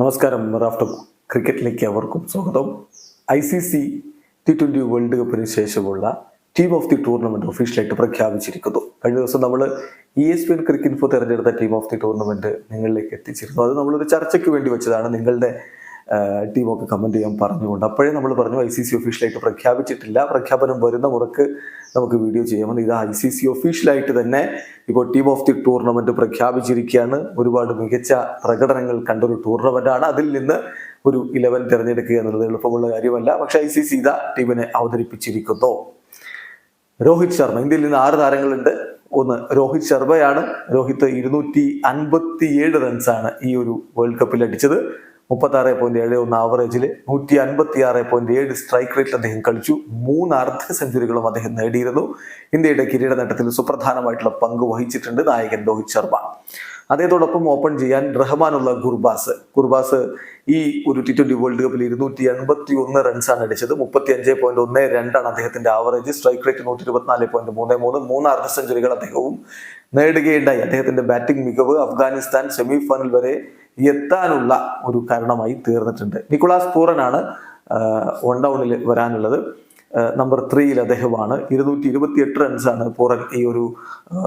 നമസ്കാരം റാഫ്റ്റർ ക്രിക്കറ്റിലേക്ക് അവർക്കും സ്വാഗതം. I C C T twenty world കപ്പിന് ശേഷമുള്ള ടീം ഓഫ് ദി ടൂർണമെന്റ് ഒഫീഷ്യലായിട്ട് പ്രഖ്യാപിച്ചിരിക്കുന്നു. കഴിഞ്ഞ ദിവസം നമ്മൾ E S P N cricket info തിരഞ്ഞെടുത്ത ടീം ഓഫ് ദി ടൂർണമെന്റ് നിങ്ങളിലേക്ക് എത്തിച്ചിരുന്നു. അത് നമ്മളൊരു ചർച്ചയ്ക്ക് വേണ്ടി വെച്ചതാണ്. നിങ്ങളുടെ ടീമൊക്കെ കമന്റ് ചെയ്യാൻ പറഞ്ഞുകൊണ്ട്. അപ്പോഴേ നമ്മൾ പറഞ്ഞു ഐ സി സി ഒഫീഷ്യലായിട്ട് പ്രഖ്യാപിച്ചിട്ടില്ല. പ്രഖ്യാപനം വരുന്ന മുറക്ക് നമുക്ക് വീഡിയോ ചെയ്യാമെന്ന് ഇത് ഐ സി സി ഒഫീഷ്യലായിട്ട് തന്നെ ഇപ്പോൾ ടീം ഓഫ് ദി ടൂർണമെന്റ് പ്രഖ്യാപിച്ചിരിക്കുകയാണ്. ഒരുപാട് മികച്ച പ്രകടനങ്ങൾ കണ്ടൊരു ടൂർണമെന്റാണ് അതിൽ നിന്ന് ഒരു ഇലവൻ തിരഞ്ഞെടുക്കുക എന്നുള്ളത് എളുപ്പമുള്ള കാര്യമല്ല. പക്ഷേ ഐ സി സി ഇതാ ടീമിനെ അവതരിപ്പിച്ചിരിക്കുന്നു. രോഹിത് ശർമ്മ. ഇന്ത്യയിൽ നിന്ന് ആറ് താരങ്ങളുണ്ട്. ഒന്ന് രോഹിത് ശർമ്മയാണ്. രോഹിത് ഇരുന്നൂറ്റി അൻപത്തി ഏഴ് റൺസാണ് ഈ ഒരു വേൾഡ് കപ്പിൽ അടിച്ചത്. മുപ്പത്തി ആറ് പോയിന്റ് ഏഴ് ഒന്ന് ആവറേജിൽ നൂറ്റി അൻപത്തി ആറ് പോയിന്റ് ഏഴ് സ്ട്രൈക്ക് റേറ്റിൽ അദ്ദേഹം കളിച്ചു. മൂന്ന് അർദ്ധ സെഞ്ചുറികളും അദ്ദേഹം നേടിയിരുന്നു. ഇന്ത്യയുടെ കിരീട നേട്ടത്തിൽ സുപ്രധാനമായിട്ടുള്ള പങ്ക് വഹിച്ചിട്ടുണ്ട് നായകൻ രോഹിത് ശർമ്മ. അദ്ദേഹത്തോടൊപ്പം ഓപ്പൺ ചെയ്യാൻ റഹ്മാനുള്ള ഗുർബാസ്. ഗുർബാസ് ഈ ഒരു ടി ട്വന്റി വേൾഡ് കപ്പിൽ ഇരുന്നൂറ്റി എൺപത്തി ഒന്ന് റൺസാണ് അടിച്ചത്. മുപ്പത്തി അഞ്ച് പോയിന്റ് ഒന്ന് രണ്ടാണ് അദ്ദേഹത്തിന്റെ ആവറേജ് സ്ട്രൈക്ക് റേറ്റ് നൂറ്റി ഇരുപത്തിനാല് പോയിന്റ് മൂന്ന് മൂന്ന്. മൂന്ന് അർദ്ധ സെഞ്ചുറികൾ അദ്ദേഹവും നേടുകയുണ്ടായി. അദ്ദേഹത്തിന്റെ ബാറ്റിംഗ് മികവ് അഫ്ഗാനിസ്ഥാൻ സെമി ഫൈനൽ വരെ എത്താനുള്ള ഒരു കാരണമായി തീർന്നിട്ടുണ്ട്. നിക്കുളാസ് പൂറനാണ് വൺ ഡൗണിൽ വരാനുള്ളത്. നമ്പർ ത്രീയിൽ അദ്ദേഹമാണ്. ഇരുന്നൂറ്റി ഇരുപത്തി എട്ട് റൺസാണ് പൂറൻ ഈ ഒരു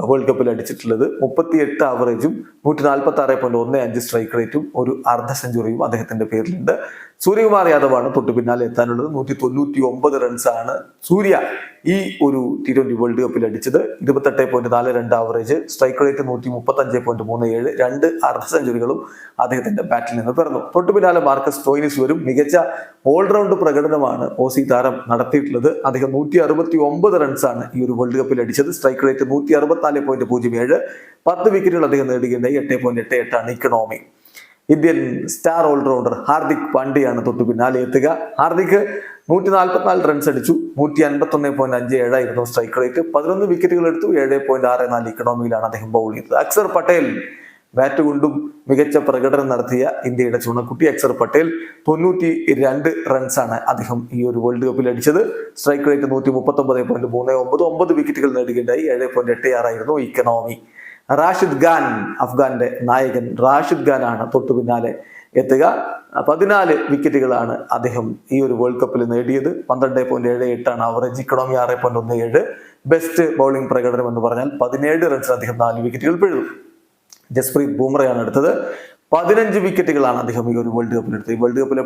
വേൾഡ് കപ്പിൽ അടിച്ചിട്ടുള്ളത് മുപ്പത്തി എട്ട് ആവറേജും നൂറ്റി നാൽപ്പത്തി ആറ് പോയിന്റ് ഒന്ന് അഞ്ച് സ്ട്രൈക്ക് റേറ്റും ഒരു അർദ്ധ സെഞ്ചുറിയും അദ്ദേഹത്തിന്റെ പേരിലുണ്ട്. സൂര്യകുമാർ യാദവാണ് തൊട്ട് പിന്നാലെ എത്താനുള്ളത്. നൂറ്റി തൊണ്ണൂറ്റി ഒമ്പത് റൺസാണ് സൂര്യ ഈ ഒരു ടി ട്വന്റി വേൾഡ് കപ്പിൽ അടിച്ചത്. ഇരുപത്തെട്ട് പോയിന്റ് നാല് രണ്ട് ആവറേജ് സ്ട്രൈക്ക് റേറ്റ് നൂറ്റി മുപ്പത്തി അഞ്ച് പോയിന്റ് മൂന്ന് ഏഴ് രണ്ട് അർദ്ധ സെഞ്ചുറികളും അദ്ദേഹത്തിന്റെ ബാറ്റിൽ നിന്ന് പിറന്നു. തൊട്ടു പിന്നാലെ മാർക്കസ് ടോയിനിസ് വരും. മികച്ച ഓൾറൗണ്ട് പ്രകടനമാണ് ഓസി താരം നടത്തിയിട്ടുള്ളത്. അദ്ദേഹം നൂറ്റി അറുപത്തി ഒമ്പത് റൺസാണ് ഈ ഒരു വേൾഡ് കപ്പിൽ അടിച്ചത്. സ്ട്രൈക്ക് റേറ്റ് നൂറ്റി അറുപത്തിനാല് പോയിന്റ് പൂജ്യം ഏഴ്. പത്ത് വിക്കറ്റുകൾ അദ്ദേഹം നേടുകയുണ്ടായി. എട്ട് പോയിന്റ് എട്ട് എട്ടാണ് economy Indian star allrounder Hardik പാണ്ഡ്യയാണ് തൊട്ടു പിന്നാലെ എത്തുക. ഹാർദിക് നൂറ്റി നാൽപ്പത്തിനാല് റൺസ് അടിച്ചു. നൂറ്റി അൻപത്തി ഒന്ന് പോയിന്റ് അഞ്ച് ഏഴായിരുന്നു സ്ട്രൈക്ക് റേറ്റ് പതിനൊന്ന് വിക്കറ്റുകൾ എടുത്തു. ഏഴ് പോയിന്റ് ആറ് നാല് ഇക്കണോമിയിലാണ് അദ്ദേഹം ബൗൾ ചെയ്തത്. അക്സർ പട്ടേൽ ബാറ്റ് കൊണ്ടും മികച്ച പ്രകടനം നടത്തിയ ഇന്ത്യയുടെ ചുണക്കുട്ടി അക്സർ പട്ടേൽ തൊണ്ണൂറ്റി രണ്ട് റൺസാണ് അദ്ദേഹം ഈ ഒരു വേൾഡ് കപ്പിൽ അടിച്ചത്. സ്ട്രൈക്ക് റേറ്റ് നൂറ്റി മുപ്പത്തി ഒമ്പത് പോയിന്റ് മൂന്ന് ഒമ്പത്. ഒമ്പത് വിക്കറ്റുകൾ നേടുകയുണ്ടായി. ഏഴ് പോയിന്റ് എട്ട് ആറായിരുന്നു ഇക്കണോമി റാഷിദ് ഖാൻ അഫ്ഗാന്റെ നായകൻ റാഷിദ് ഖാൻ ആണ് തൊട്ടു പിന്നാലെ എത്തുക. പതിനാല് വിക്കറ്റുകളാണ് അദ്ദേഹം ഈ ഒരു വേൾഡ് കപ്പിൽ നേടിയത്. പന്ത്രണ്ട് പോയിന്റ് ഏഴ് എട്ടാണ് അവറേജ് ഇക്കണോമി ആറ് പോയിന്റ് ഒന്ന് ഏഴ്. ബെസ്റ്റ് ബൗളിംഗ് പ്രകടനം എന്ന് പറഞ്ഞാൽ പതിനേഴ് റൺസിന് അദ്ദേഹം നാല് വിക്കറ്റുകൾ പിഴുതു ജസ്പ്രീത് ബൂമറയാണ് എടുത്തത്. പതിനഞ്ച് വിക്കറ്റുകളാണ് അദ്ദേഹം ഈ ഒരു വേൾഡ് കപ്പിൽ എടുത്തത്. വേൾഡ് കപ്പിലെ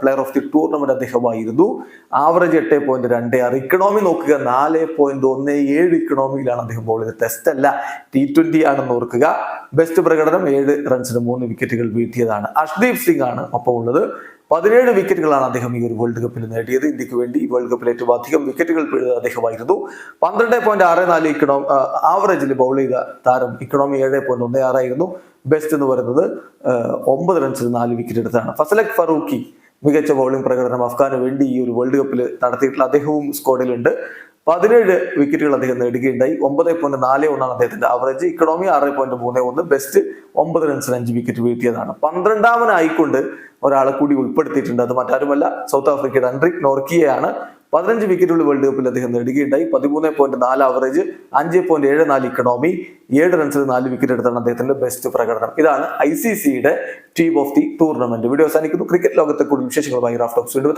പ്ലെയർ ഓഫ് ദി ടൂർണമെന്റ് അദ്ദേഹമായിരുന്നു. ആവറേജ് എട്ട് പോയിന്റ് രണ്ട് ആറ്. ഇക്കണോമി നോക്കുക നാല് പോയിന്റ് ഒന്ന് ഏഴ് ഇക്കണോമിയിലാണ് അദ്ദേഹം ബോൾ ചെയ്തത്. ടെസ്റ്റ് അല്ല ടി ട്വന്റി ആണെന്ന് ഓർക്കുക. ബെസ്റ്റ് പ്രകടനം ഏഴ് റൺസിന് മൂന്ന് വിക്കറ്റുകൾ വീഴ്ത്തിയതാണ്. അഷ്ദീപ് സിംഗ് ആണ് ഒപ്പം ഉള്ളത്. പതിനേഴ് വിക്കറ്റുകളാണ് അദ്ദേഹം ഈ ഒരു വേൾഡ് കപ്പിൽ നേടിയത്. ഇന്ത്യയ്ക്ക് വേണ്ടി വേൾഡ് കപ്പിൽ ഏറ്റവും അധികം വിക്കറ്റുകൾ പിഴുത അദ്ദേഹമായിരുന്നു. പന്ത്രണ്ട് പോയിന്റ് ആറ് നാല് ഇക്കണോ ആവറേജിൽ ബൗൾ ചെയ്ത താരം ഇക്കണോമി ഏഴ് പോയിന്റ് ഒന്ന് ആറായിരുന്നു ബെസ്റ്റ് എന്ന് പറയുന്നത് ഒമ്പത് റൺസിൽ നാല് വിക്കറ്റ് എടുത്താണ് ഫസലക് ഫറൂഖി മികച്ച ബൗളിംഗ് പ്രകടനം അഫ്ഗാന് വേണ്ടി ഈ ഒരു വേൾഡ് കപ്പിൽ നടത്തിയിട്ടുള്ള അദ്ദേഹവും സ്ക്വാഡിലുണ്ട് പതിനേഴ് വിക്കറ്റുകൾ അദ്ദേഹം നേടുകയുണ്ടായി. ഒമ്പത് പോയിന്റ് നാല് ഒന്നാണ് അദ്ദേഹത്തിന്റെ ആവറേജ് ഇക്കണോമി ആറ് പോയിന്റ് മൂന്ന് ഒന്ന്. ബെസ്റ്റ് ഒമ്പത് റൺസിന് അഞ്ച് വിക്കറ്റ് വീഴ്ത്തിയതാണ്. പന്ത്രണ്ടാമനായിക്കൊണ്ട് ഒരാളെ കൂടി ഉൾപ്പെടുത്തിയിട്ടുണ്ട്. അത് മറ്റാരുമല്ല. സൗത്ത് ആഫ്രിക്കയുടെ അൻഡ്രിക് നോർക്കിയാണ് പതിനഞ്ച് വിക്കറ്റുകൾ വേൾഡ് കപ്പിൽ അദ്ദേഹം നേടുകയുണ്ടായി. പതിമൂന്ന് പോയിന്റ് നാല് ആവറേജ് അഞ്ച് പോയിന്റ് ഏഴ് നാല് ഇക്കണോമി ഏഴ് റൺസിൽ നാല് വിക്കറ്റ് എടുത്താണ് അദ്ദേഹത്തിന്റെ ബെസ്റ്റ് പ്രകടനം. ഇതാണ് ഐ സി സിയുടെ team of the tournament video അവസാനിക്കുന്നു. ക്രിക്കറ്റ് ലോകത്തെ കൂടുതൽ വിശേഷങ്ങളുമായി റാഫ്റ്റോക്സ് വീണ്ടും